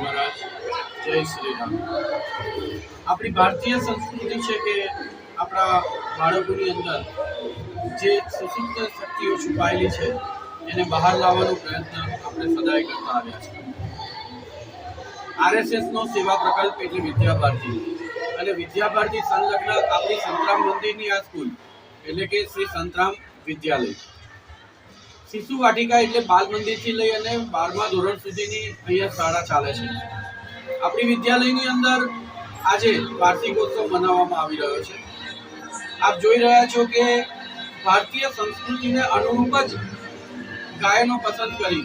મહારાજ. જય શ્રી રામ. આપણી ભારતીય સંસ્કૃતિ છે કે આપણા બાળકોની અંદર જે સુસુપ્ત શક્તિઓ છુપાયેલી છે, એને બહાર લાવવાનો પ્રયત્ન આપણે સદાય કરતા આવ્યા છે આરએસએસનો સેવા પ્રકલ્પ એટલે વિદ્યા ભારતી અને વિદ્યા ભારતી સંલગ્ન આપણી સંતરામ મંદિરની આ સ્કૂલ એટલે કે શ્રી સંતરામ વિદ્યાલય. શિશુ વાટિકા એટલે બાલ મંદિરથી લઈ અને બારમા ધોરણ સુધીની અહીંયા શાળા ચાલે છે. આપણી વિદ્યાલયની અંદર આજે વાર્ષિકોત્સવ મનાવવામાં આવી રહ્યો છે. આપ જોઈ રહ્યા છો કે ભારતીય સંસ્કૃતિને અનુરૂપ જ ગાયનો પસંદ કરી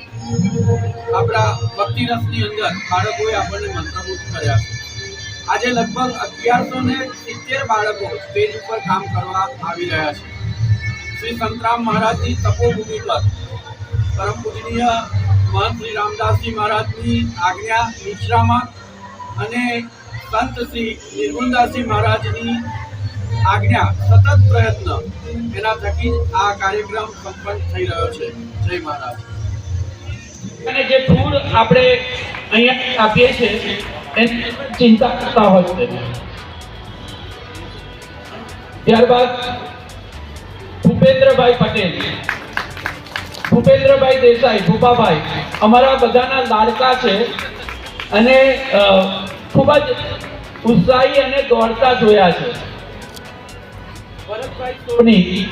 આપણા ભક્તિ અંદર બાળકોએ આપણને મંત્રમુગ્ધ કર્યા છે. આજે લગભગ અગિયારસો ને સિત્તેર બાળકો સ્ટેજ ઉપર કામ કરવા આવી રહ્યા છે. શ્રી સંતરામ મહારાજની તપોભૂમિ પર. પરમ પૂજનીય મહંત શ્રી રામદાસજી મહારાજની આજ્ઞા નિશ્રામાં અને સંત શ્રી નિર્ગુણદાસજી મહારાજની આજ્ઞા સતત પ્રયત્ન એના થકી આ કાર્યક્રમ સંપન્ન થઈ રહ્યો છે. જય મહારાજ. અને જે ફૂડ આપણે અહીંયા આપીએ છીએ એની ચિંતા કરતા હોય છે. ત્યારબાદ ભૂપેન્દ્રભાઈ પટેલ. ભૂપેન્દ્રભાઈ દેસાઈ, ભૂપાભાઈ. અમારા બધાના લાડકા છે અને ખૂબ જ ઉત્સાહી અને દોડતા જોયા છે. ભરતભાઈ સોની,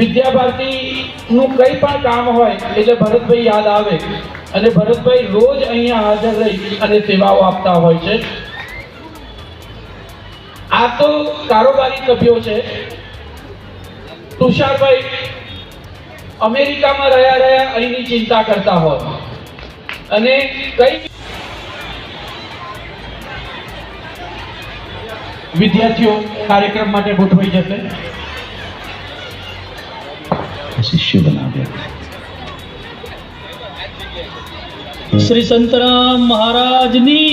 વિદ્યાભારતીનું કંઈ પણ કામ હોય એટલે ભરતભાઈ યાદ આવે અને ભરતભાઈ રોજ અહીંયા હાજર રહી અને સેવાઓ આપતા હોય છે. આ તો કારોબારી સભ્યો છે. તુષારભાઈ અમેરિકામાં રહ્યા રહ્યા અહીંની ચિંતા કરતા હોત અને કઈ વિદ્યાર્થીઓ કાર્યક્રમ માટે ગોઠવાઈ જશે. શિષ્ય બનાવ્યા શ્રી સંતરામ મહારાજની